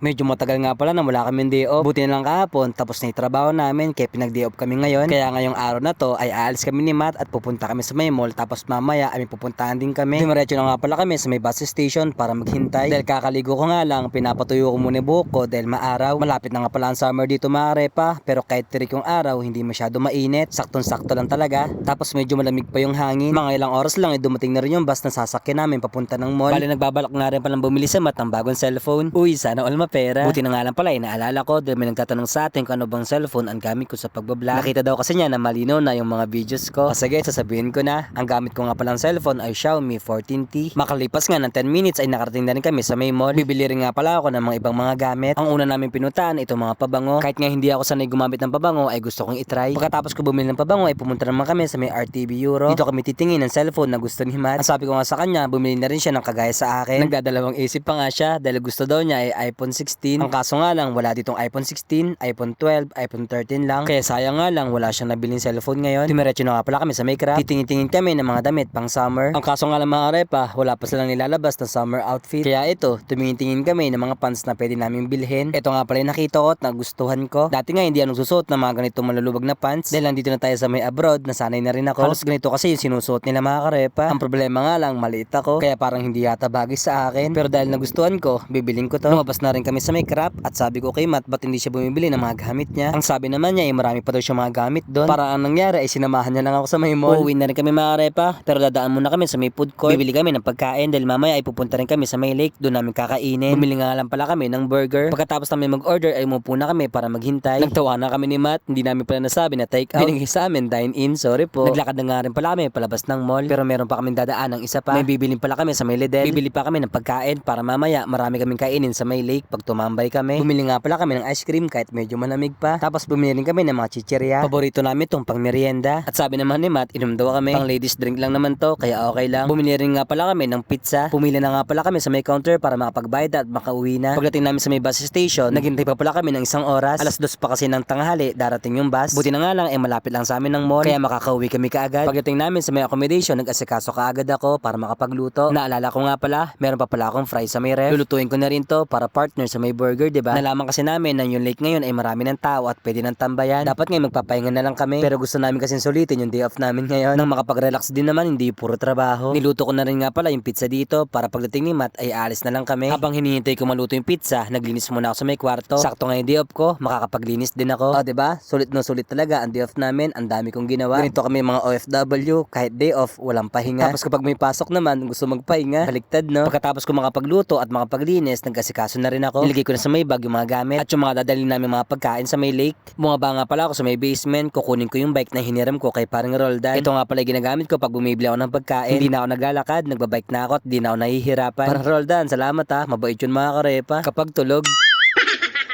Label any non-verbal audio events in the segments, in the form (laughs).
Medyo matagal nga pala na wala kami day off. Buti na lang kahapon tapos na trabaho namin kaya pinag day off kami ngayon. Kaya ngayong araw na to ay aalis kami ni Matt at pupunta kami sa may mall tapos mamaya ay pupuntahan din kami. Dumiretso na nga pala kami sa may bus station para maghintay. Dahil kakaligo ko nga lang, pinapatuyo ko muna buhok ko dahil maaraw. Malapit na nga pala ang summer dito mga repa pero kahit tirik yung araw hindi masyado mainit. Saktong-sakto lang talaga. Tapos medyo malamig pa yung hangin. Mga ilang oras lang ay dumating na rin yung bus na sasakyan namin papunta ng mall. Bali nagbabalak nga rin palang bumili sa Matt ng bagong cellphone. Uy, sana all mapera. Buti na nga lang pala, inaalala ko dahil may nagtatanong sa atin kung ano bang cellphone ang gamit ko sa pagbablog. Nakita daw kasi niya na malino na yung mga videos ko. O sige, sasabihin ko na. Ang gamit ko nga palang cellphone ay Xiaomi 14T. Makalipas nga ng 10 minutes ay nakarating na rin kami sa may mall. Bibili rin nga pala ako ng mga ibang mga gamit. Ang una namin pinutan, itong mga pabango. Kahit nga hindi ako sanay gumamit ng pabango, ay gusto kong itry. Pagkatapos ko bumili ng pabango, ay pumunta naman kami sa may RTV Euro. Dito kami titingin ng cellphone na gusto ni Matt. Ang sabi ko nga sa kanya, bumili na rin siya ng kagaya sa akin. Nagdadalawang isip pa nga siya dahil gusto daw niya ay iPhone 16. Ang kaso nga lang, wala ditong iPhone 16, iPhone 12, iPhone 13 lang. Kaya sayang nga lang, wala siyang nabiling cellphone ngayon. Tumiretso na nga pala kami sa Maycraft. Titingin-tingin kami ng mga damit pang summer. Ang kaso nga lang mga repa, wala pa silang nilalabas na summer outfit. Kaya ito, tumingin-tingin kami ng mga pants na pwede naming bilhin. Ito nga pala yung nakita ko at nagustuhan ko. Dati nga hindi ako nagsusuot ng mga ganitong malulubag na pants. Dahil nandito na tayo sa may abroad, nasanay na rin ako. Halos ganito kasi yung sinusuot nila mga karepa. Ang problema nga lang, maliit ako. Kaya parang hindi yata bagay sa akin. Pero dahil nagustuhan ko, bibiling ko to. Lumabas na rin kami sa may crap at sabi ko kay Matt, ba't hindi siya bumibili ng mga gamit niya? Ang sabi naman niya, eh, marami pa daw siya mga gamit doon. Para ang nangyari ay sinamahan niya lang ako sa may mall. Uuwi na rin kami mga karepa. Pero dadaan muna kami sa may food court. Bibili kami ng pagkain dahil mamaya ay pupunta rin kami sa may lake. Doon namin kakainin. Bumili nga lang pala kami ng burger. Pagkatapos namin mag-order ay umupo na kami para maghintay. Nagtawa na kami ni Matt. Hindi namin pala nasabi na take out. Binigay sa amin dine in. Sorry po. Naglakad na nga rin pala kami palabas ng mall. Pero meron pa kaming dadaan ng isa pa. May bibilin pala kami sa may Lidl. Bibili pa kami ng pagkain para mamaya marami kaming kainin sa may lake pag tumambay kami. Bumili nga pala kami ng ice cream kahit medyo malamig pa. Tapos bumili rin kami ng mga chichirya. Paborito namin tong pang merienda. At sabi naman ni Matt, inom daw kami. Pang ladies drink lang naman to, kaya okay lang. Bumili rin nga pala kami ng pizza. Pumili na nga pala kami sa may counter para makapagbayad at makauwi na. Pagdating namin sa may bus station, naghintay pa pala kami ng isang oras. Alas dos pa kasi ng tanghali, darating yung bus. Buti na nga lang, eh malapit lang sa amin ng mall, kaya makakauwi kami kaagad. Pagdating namin sa may accommodation, nag-asikaso kaagad ako para makapagluto. Naalala ko nga pala, meron pa pala akong fries sa may ref. Lulutuin ko na rin to para partner sa may burger, 'di ba? Nalaman kasi namin na yung lake ngayon ay marami ng tao at pwede ng tambayan. Dapat ngayon magpapahinga na lang kami. Pero gusto namin kasi sulitin yung day off namin ngayon. Nang makapag-relax din naman, hindi puro trabaho. Niluto ko na rin nga pala yung pizza dito para pagdating ni Matt ay alis na lang kami. Habang hinihintay ko maluto yung pizza, naglinis muna ako sa may kwarto. Sakto nga yung day off ko, makakapaglinis din ako. O, 'di ba? Sulit no sulit talaga ang day off namin. Ang dami kong ginawa. Ganito kami mga OFW, kahit day off, walang pahinga. Tapos kapag may pasok naman, gusto magpahinga, baliktad no. Pagkatapos ko makapagluto at makapaglinis, nagkasikaso na rin ako. Nilagay ko na sa may bag yung mga gamit at yung mga dadalhin namin mga pagkain sa may lake. Bumaba nga pala ako sa may basement, kukunin ko yung bike na hiniram ko kay parang Roldan. Ito nga pala ginagamit ko pag bumibili ako ng pagkain. Hindi na ako naglalakad, nagbabike na ako at hindi na ako nahihirapan. Parang Roldan, salamat ha, mabait yun mga karepa. Kapag tulog,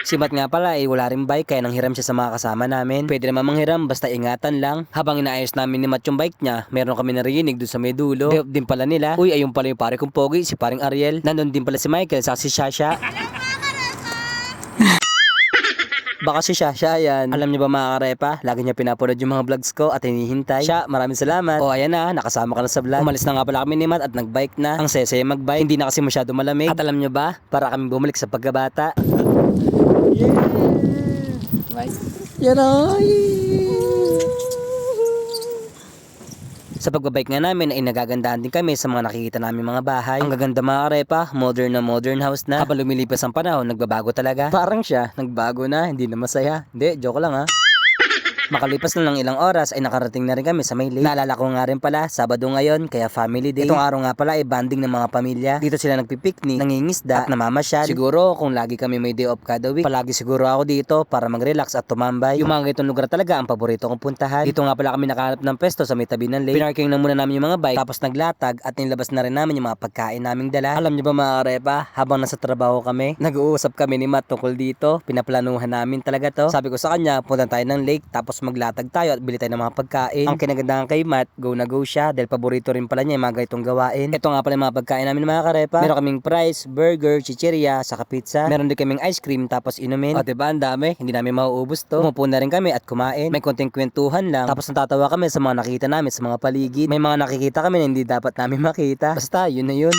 Si Matt nga pala ay wala rin bike kaya nanghiram siya sa mga kasama namin. Pwede naman manghiram basta ingatan lang. Habang inaayos namin ni Matt yung bike niya, meron kami narinig doon sa may dulo. Off din pala nila. Uy, ayun pala yung pare kong pogi, si paring Ariel. Nandun din pala si Michael sa si Shasha. Baka si Shasha yan. Alam niyo ba mga karepa, lagi niya pinapanood yung mga vlogs ko at hinihintay. Siya, maraming salamat. O ayan na, nakasama ka na sa vlog. Umalis na nga pala kami ni Matt at nagbike na. Ang sesaya magbike, hindi na kasi masyado malamig. At alam niyo ba, para kami bumalik sa pagkabata. (laughs) Yan ay! Sa pagbabike nga namin ay nagagandahan din kami sa mga nakikita namin mga bahay. Ang gaganda mga karepa, modern na modern house na. Habang lumilipas ang panahon, nagbabago talaga. Parang siya, nagbago na, hindi na masaya. Hindi, joke lang ha. Makalipas na ng ilang oras ay nakarating na rin kami sa may lake. Naalala ko nga rin pala, Sabado ngayon, kaya family day. Itong araw nga pala ay banding ng mga pamilya. Dito sila nagpipiknik, nangingisda at namamasyal. Siguro kung lagi kami may day off kada week, palagi siguro ako dito para mag-relax at tumambay. Yung mga ganitong lugar talaga ang paborito kong puntahan. Dito nga pala kami nakahanap ng pesto sa may tabi ng lake. Pinarking na muna namin yung mga bike, tapos naglatag at nilabas na rin namin yung mga pagkain naming dala. Alam niyo ba mga repa, habang nasa trabaho kami, nag-uusap kami ni Matt tungkol dito. Pinaplanuhan namin talaga to. Sabi ko sa kanya, punta tayo ng lake, tapos maglatag tayo at bili tayo ng mga pagkain. Ang kinagandahan kay Matt, go na go siya dahil paborito rin pala niya yung mga ganitong gawain. Ito nga pala yung mga pagkain namin mga karepa. Meron kaming fries, burger, chichirya, saka pizza. Meron din kaming ice cream tapos inumin. O diba ang dami, hindi namin mauubos to. Umupo na rin kami at kumain. May konting kwentuhan lang. Tapos natatawa kami sa mga nakita namin sa mga paligid. May mga nakikita kami na hindi dapat namin makita. Basta yun na yun.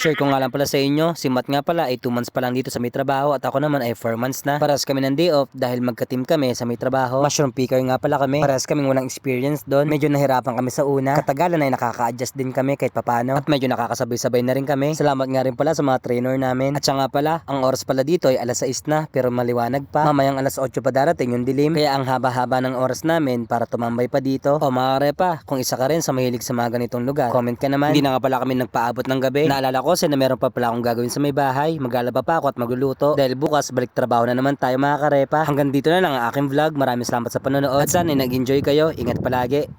Share ko nga lang pala sa inyo, si Matt nga pala ay 2 months pa lang dito sa may trabaho at ako naman ay 4 months na. Paras kami ng day off dahil magka-team kami sa may trabaho. Mushroom picker nga pala kami. Paras kaming walang experience doon. Medyo nahirapan kami sa una. Katagalan ay nakaka-adjust din kami kahit papano. At medyo nakakasabay-sabay na rin kami. Salamat nga rin pala sa mga trainer namin. At siya nga pala, ang oras pala dito ay alas 6 na pero maliwanag pa. Mamayang alas 8 pa darating yung dilim. Kaya ang haba-haba ng oras namin para tumambay pa dito. O mga repa, kung isa ka rin sa mahilig sa mga ganitong lugar, comment ka naman. Hindi na nga pala kami nagpaabot ng gabi. Naalala ko kasi na meron pa pala akong gagawin sa may bahay. Maglalaba pa ako at magluluto. Dahil bukas balik trabaho na naman tayo mga karepa. Hanggang dito na lang ang aking vlog. Maraming salamat sa panonood. At sana nag-enjoy kayo. Ingat palagi.